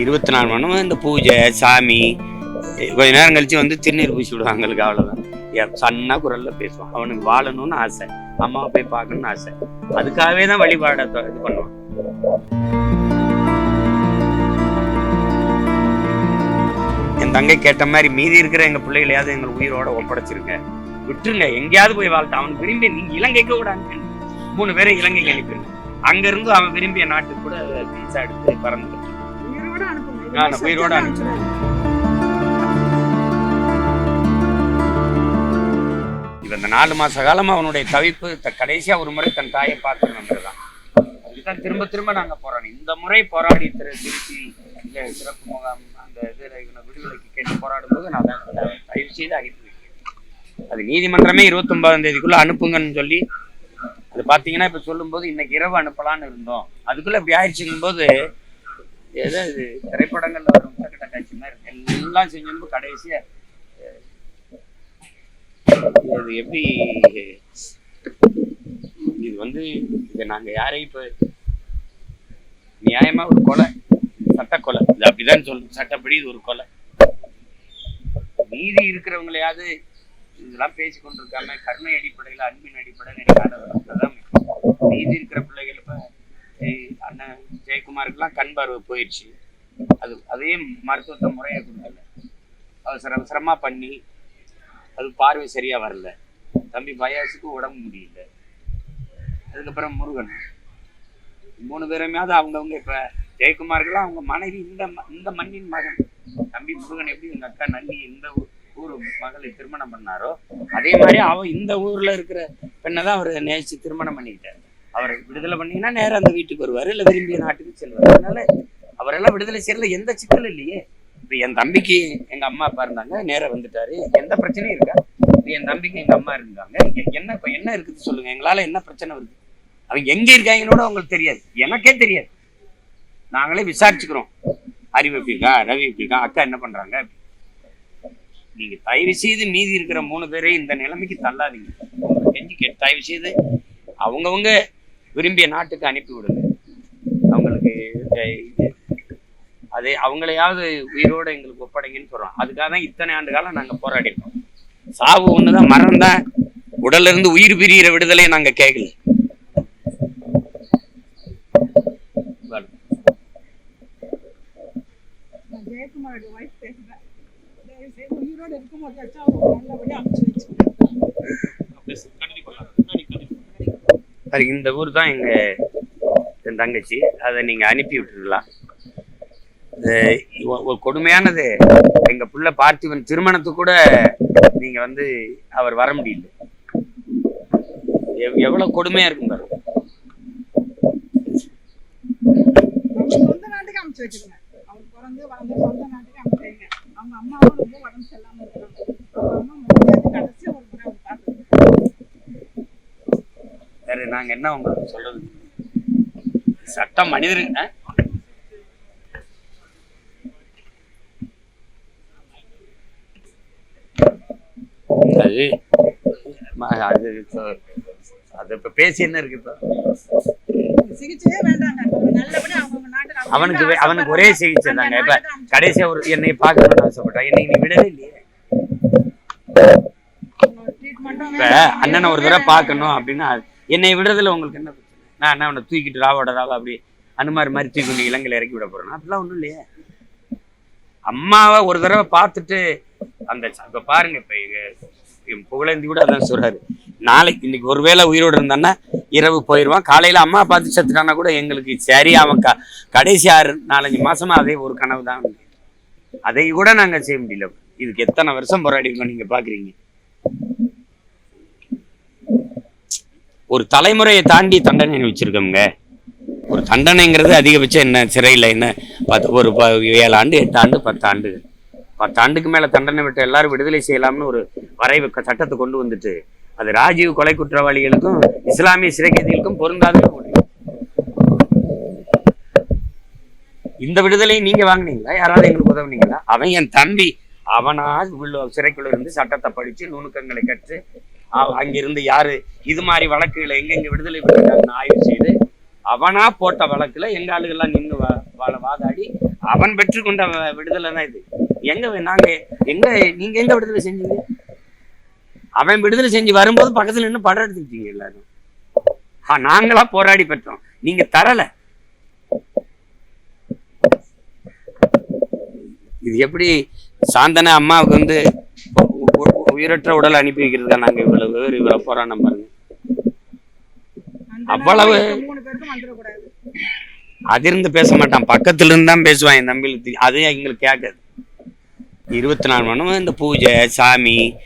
இருபத்தி நாலு மணி நேரம் இந்த பூஜை சாமி கொஞ்ச நேரம் கழிச்சு வந்து திருநீர் பூசி விடுவாங்க எங்களுக்கு அவ்வளோதான் சன்னா குரல்ல பேசுவான். அவனுக்கு வாழணும்னு ஆசை. அம்மாவை போய் பார்க்கணும்னு ஆசை. அதுக்காகவே தான் வழிபாட இது பண்ணுவான். என் தங்கை கேட்ட மாதிரி மீதி இருக்கிற எங்க பிள்ளைகளையாவது எங்கள் உயிரோட ஒப்படைச்சிருங்க. விட்டுருங்க. எங்கேயாவது போய் வாழ்த்து. அவன் விரும்பி நீங்க இலங்கைக்கு கூட மூணு பேரை இலங்கைக்கு அனுப்பிடுங்க. அங்க இருந்து அவன் விரும்பிய நாட்டுக்கு கூட விசா எடுத்து பறந்து நான் உயிரோட அனுப்புறேன் இவன் இந்த நாலு மாச காலமா அவனுடைய தவிப்பு கடைசியா ஒரு முறை தன் தாயை பார்த்து வந்ததுதான் அதுக்குதான் திரும்ப திரும்ப நாங்க போராடி. இந்த முறை போராடி திரு திருச்சி இந்த சிறப்பு முகாம் அந்த இவனை விடுதலைக்கு கேட்டு போராடும் போது நான் தயவு செய்து வைக்கிறேன். அது நீதிமன்றமே இருபத்தொன்பதாம் தேதிக்குள்ள அனுப்புங்கன்னு சொல்லி அது பாத்தீங்கன்னா இப்ப சொல்லும்போது இன்னைக்கு இரவு அனுப்பலாம்னு இருந்தோம். அதுக்குள்ள இப்படி ஆயிடுச்சுங்கும் போது ஏதோ இது திரைப்படங்கள்ல வரும் உச்சக்கட்ட காட்சி மாதிரி இருக்கு. எல்லாம் செஞ்சு கடைசியா இது எப்படி இது வந்து இது நாங்க யாரையும் இப்ப நியாயமா ஒரு கொலை சட்ட கொலை இது அப்படிதான் சொல்லணும் சட்டப்படி இது ஒரு கொலை நீதி இருக்கிறவங்களையாவது இதெல்லாம் பேசி கொண்டிருக்காம கருணை அடிப்படையில் அன்பின் அடிப்படையில் எனக்கு நீதி இருக்கிற பிள்ளைகள் இப்ப அண்ணன் ஜெயக்குமாருக்கெல்லாம் கண் பார்வை போயிடுச்சு. அது அதே மருத்துவத்தை முறையாக கொடுக்கல அவசர அவசரமா பண்ணி அது பார்வை சரியா வரல. தம்பி பயாசுக்கு உடம்பு முடியல. அதுக்கப்புறம் முருகன். மூணு பேருமையாவது அவங்கவுங்க இப்ப ஜெயக்குமாருக்கெல்லாம் அவங்க மனைவி இந்த ம- இந்த மண்ணின் மகன். தம்பி முருகன் எப்படி எங்க அக்கா நன்னி இந்த ஊர் மகளை திருமணம் பண்ணாரோ அதே மாதிரி அவ இந்த ஊர்ல இருக்கிற பெண்ணை தான் அவர் நேசிச்சு திருமணம் பண்ணிக்கிட்டார். அவரை விடுதலை பண்ணீங்கன்னா நேரா அந்த வீட்டுக்கு வருவாரு இல்ல விரும்பிய நாட்டுக்கு செல்வார். அதனால அவரெல்லாம் விடுதலை செய்யறதுல எந்த சிக்கலும் இல்லையே. இப்போ என் தம்பிக்கு எங்க அம்மா அப்பா இருந்தாங்க நேரா வந்துட்டாரு. எந்த பிரச்சனையும் இருக்கா? இப்போ என் தம்பிக்கு எங்க அம்மா இருந்தாங்க. என்ன இப்ப என்ன இருக்குது சொல்லுங்க. எங்களால என்ன பிரச்சனை வருது? அவங்க எங்க கூட அவங்களுக்கு தெரியாது. எனக்கே தெரியாது. நாங்களே விசாரிச்சுக்கிறோம். அறிவு எப்படி இருக்கா? ரவி எப்படி இருக்கா? அக்கா என்ன பண்றாங்க? நீங்க தயவு செய்து மீதி இருக்கிற மூணு பேரையும் இந்த நிலைமைக்கு தள்ளாதீங்க. உங்களை கே தயவு செய்து அவங்கவங்க விரும்பிய நாட்டுக்கு அனுப்பிவிடுங்க அவங்களுக்கு அது இது- அதே அவங்களையாவது உயிரோட எங்களுக்கு ஒப்படைங்கன்னு சொல்கிறோம் அதுக்காக தான் இத்தனை ஆண்டு காலம் நாங்கள் போராடி சாவு சாவு தான் மரம் தான். உடல்ல இருந்து உயிர் பிரியிற விடுதலையை நாங்கள் கேட்கல. ஜெயக்குமாரோட வாய்ஸ் பேசுறேன். உயிரோடு இருக்கும்போது நல்லபடியாக அமைச்சு வச்சு அனுப்பிச்சு இந்த ஊர் தான் எங்க என் தங்கச்சி. அதை நீங்க அனுப்பி விட்டுருக்கலாம் ஒரு கொடுமையானது. எங்க புள்ள பார்த்திபன் திருமணத்துக்கு கூட நீங்க வந்து அவர் வர முடியல. எவ்- எவ்வளவு கொடுமையா இருக்கும் பாரு. அவங்க சொந்த நாட்டுக்கு அனுப்பிச்சு பிறந்து சொந்த நாட்டுக்கு அவங்க அம்மாவும் ரொம்ப உடம்பு சரியில்லாம இருக்கிறாங்க அவங்க அம்மா முடியாது கடைசி ஒரு முறை அவர் பார்த்துருக்கேன் வேற நாங்க என்ன உங்களுக்கு சொல்றது? சட்டம் மனிதரு ஆ? அது ம- அது இப்ப பேசி என்ன இருக்கு இப்போ? சிகிச்சையே வேண்டாங்க. அவங்க நல்லபடியா அவங்க நாட்டுக்கு அவங்க அவனுக்கு அவனுக்கு ஒரே சிகிச்சை தாங்க. இப்ப கடைசியா ஒரு என்னை பார்க்கணும்னு ஆசைப்பட்டான் என்னை நீ விடவே இல்லையே. அண்ணனை ஒரு தடவை பார்க்கணும் அப்படின்னா என்னை விடுறதுல உங்களுக்கு என்ன பிரச்சனை? நான் என்ன அவனை தூக்கிட்டு ராவோட ராவா அப்படி அனுமார் மாதிரி தூக்கி கொண்டு இலங்கையில் இறக்கி விட போறேன்? அதெல்லாம் ஒண்ணும் இல்லையே. அம்மாவை ஒரு தடவை பார்த்துட்டு அந்த இப்போ பாருங்க இப்போ என் புகழேந்தி கூட அதான் சொல்றாரு. நாளைக்கு இன்னைக்கு ஒருவேளை உயிரோடு இருந்தான்னா இரவு போயிடுவான் காலையில அம்மா பார்த்து செத்துட்டானா கூட எங்களுக்கு சரி அவன் க கடைசி ஆறு நாலஞ்சு மாசமா அதே ஒரு கனவு தான். அதை கூட நாங்க செய்ய முடியல. இதுக்கு எத்தனை வருஷம் போராடி இருக்கோம் நீங்க பாக்குறீங்க? ஒரு தலைமுறையை தாண்டி தண்டனை வச்சிருக்கோங்க ஒரு தண்டனைங்கிறது அதிகபட்சம் என்ன சிறையில் என்ன? பத்து ஒரு ப ஏழு ஆண்டு எட்டு ஆண்டு பத்து ஆண்டு. பத்து ஆண்டுக்கு மேலே தண்டனை விட்டு எல்லாரும் விடுதலை செய்யலாம்னு ஒரு வரைவு சட்டத்தை கொண்டு வந்துட்டு அது ராஜீவ் கொலை குற்றவாளிகளுக்கும் இஸ்லாமிய சிறை கைதிகளுக்கும் பொருந்தாதுன்னு இந்த விடுதலையை நீங்க வாங்குனீங்களா? யாராவது எங்களுக்கு உதவுனீங்களா? அவன் என் தம்பி. அவனா உள்ள சிறைக்குள்ள இருந்து சட்டத்தை படிச்சு நுணுக்கங்களை கற்று அங்கிருந்து யாரு? இது மாதிரி வழக்குகளை எங்கெங்க விடுதலை பண்ணிருக்காங்கன்னு ஆய்வு செய்து அவனா போட்ட வழக்குல எங்க ஆளுகள்லாம் நின்று வாதாடி அவன் பெற்றுக்கொண்ட விடுதலை தான் இது. எங்க நாங்க எங்க நீங்க எங்க விடுதலை செஞ்சீங்க? அவன் விடுதலை செஞ்சு வரும்போது பக்கத்துல நின்று படம் எடுத்துக்கிட்டீங்க எல்லாரும். ஆ, நாங்களா போராடி பெற்றோம். நீங்க தரல. இது எப்படி சாந்தன அம்மாவுக்கு வந்து உயிரற்ற உடல் அனுப்பி வைக்கிறதுக்கா நாங்க இவ்வளவு இவ்வளவு போராட்டம் பாருங்க. அவ்வளவு- அதிர்ந்து பேச மாட்டான். பக்கத்துல இருந்து தான் பேசுவான் என் தெரியும். அது எங்களுக்கு கேட்காது. இருபத்தி நாலு மணி இந்த பூஜை சாமி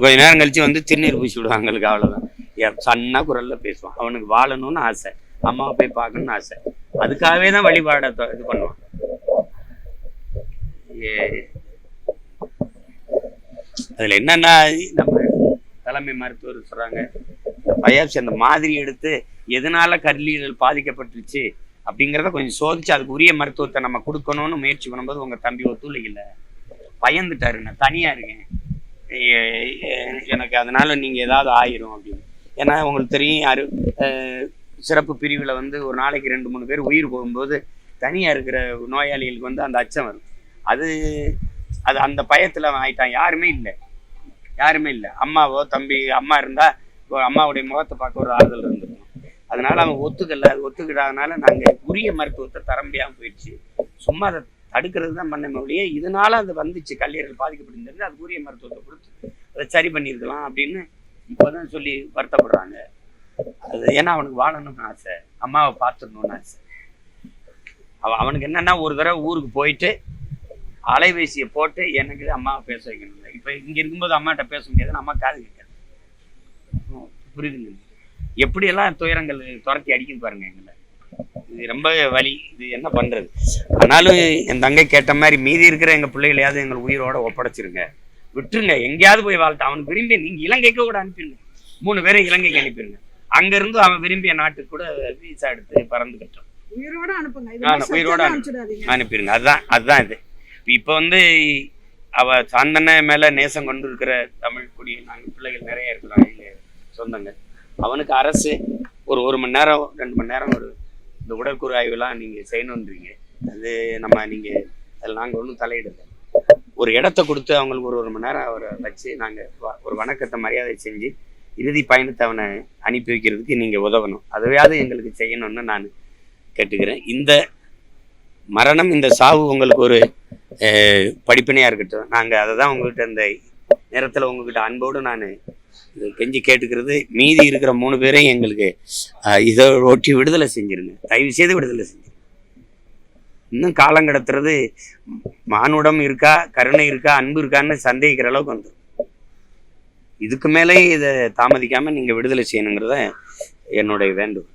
கொஞ்ச நேரம் கழிச்சு வந்து திருநீர் பூசி விடுவாங்க எங்களுக்கு அவ்வளவுதான். சன்னா குரல்ல பேசுவான். அவனுக்கு வாழணும்னு ஆசை. அம்மாவை போய் பார்க்கணும்னு ஆசை. அதுக்காகவே தான் வழிபாட இது பண்ணுவான். ஏ- அதுல என்னென்ன நம்ம தலைமை மருத்துவர் சொல்றாங்க பயாப்சி அந்த மாதிரி எடுத்து எதனால கல்லீரல் பாதிக்கப்பட்டுருச்சு அப்படிங்கிறத கொஞ்சம் சோதிச்சு அதுக்கு உரிய மருத்துவத்தை நம்ம கொடுக்கணும்னு முயற்சி பண்ணும்போது உங்க தம்பி ஒத்துழைக்கல. பயந்துட்டாரு நான் தனியா இருக்கேன். எனக்கு அதனால நீங்க ஏதாவது ஆயிரும் அப்படின்னு. ஏன்னா உங்களுக்கு தெரியும் யாரு சிறப்பு பிரிவுல வந்து ஒரு நாளைக்கு ரெண்டு மூணு பேர் உயிர் போகும்போது தனியா இருக்கிற நோயாளிகளுக்கு வந்து அந்த அச்சம் வரும். அது அது அந்த பயத்துல அவன் ஆயிட்டான். யாருமே இல்லை. யாருமே இல்லை. அம்மாவோ தம்பி அம்மா இருந்தா இப்போ அம்மாவுடைய முகத்தை பார்க்க ஒரு ஆறுதல் இருந்திருக்கும். அதனால அவன் ஒத்துக்கல அது ஒத்துக்கிடாதனால நாங்க உரிய மருத்துவத்தை தர முடியாம போயிடுச்சு. சும்மா அதை தடுக்கிறது தான் பண்ண ஒழிய இதனால அது வந்துச்சு. கல்லீரல் பாதிக்கப்பட்டிருந்தது அது உரிய மருத்துவத்தை கொடுத்து அதை சரி பண்ணியிருக்கலாம் அப்படின்னு இப்போதான் சொல்லி வருத்தப்படுறாங்க. அது ஏன்னா அவனுக்கு வாழணும்னு ஆசை. அம்மாவை பார்த்துடணும்னு ஆசை. அவ அவனுக்கு என்னன்னா ஒரு தடவை ஊருக்கு போயிட்டு அலைபேசியை போட்டு எனக்கு அம்மாவை பேச வைக்கணும் இப்போ இங்க இருக்கும்போது அம்மாட்ட பேச முடியாது அம்மா காது கேட்காது. புரியுதுங்க. எப்படியெல்லாம் துயரங்கள் துரத்தி அடிக்குது பாருங்க எங்களை. இது ரொம்ப வலி இது என்ன பண்றது? ஆனாலும் என் தங்கை கேட்ட மாதிரி மீதி இருக்கிற எங்க பிள்ளைகளையாவது எங்கள் உயிரோட ஒப்படைச்சிருங்க. விட்டுருங்க எங்கேயாவது போய் வாழ்த்து. அவனுக்கு விரும்பி நீங்க இலங்கைக்கு கூட அனுப்பிடுங்க மூணு பேரை இலங்கைக்கு அனுப்பிடுங்க அங்க இருந்து அவன் விரும்பிய நாட்டுக்கு கூட வீசா எடுத்து பறந்துக்கிட்டோம் உயிரோட அனுப்புங்க. உயிரோட அனுப்பிடுங்க அதுதான் அதுதான் இது. இப்போ வந்து அவ சாந்தன மேல நேசம் கொண்டு இருக்கிற தமிழ் குடி நாங்கள் பிள்ளைகள் நிறைய இருக்கிறோம் எங்க சொந்தங்க அவனுக்கு அரசு ஒரு ஒரு மணி நேரம் ரெண்டு மணி நேரம் ஒரு இந்த உடற்கூறு ஆய்வுலாம் நீங்க செய்யணுன்றீங்க. அது நம்ம நீங்க அதில் நாங்கள் ஒன்றும் தலையிடல. ஒரு இடத்த கொடுத்து அவங்களுக்கு ஒரு ஒரு மணி நேரம் அவரை வச்சு நாங்கள் ஒரு வணக்கத்தை மரியாதை செஞ்சு இறுதி பயணத்தை அவனை அனுப்பி வைக்கிறதுக்கு நீங்க உதவணும். அதுவையாவது எங்களுக்கு செய்யணும்னு நான் கேட்டுக்கிறேன். இந்த மரணம் இந்த சாவு உங்களுக்கு ஒரு படிப்பினையா இருக்கட்டும். நாங்கள் அதை தான் உங்ககிட்ட இந்த நேரத்தில் உங்ககிட்ட அன்போடு நான் கெஞ்சி கேட்டுக்கிறது. மீதி இருக்கிற மூணு பேரையும் எங்களுக்கு இதை ஒட்டி விடுதலை செஞ்சிருங்க. தயவு செய்து விடுதலை செஞ்சிருங்க இன்னும் காலம் கடத்துறது மானுடம் இருக்கா கருணை இருக்கா அன்பு இருக்கான்னு சந்தேகிக்கிற அளவுக்கு வந்துடும் இதுக்கு மேலே இதை தாமதிக்காமல் நீங்கள் விடுதலை செய்யணுங்கிறத என்னுடைய வேண்டுகோள்.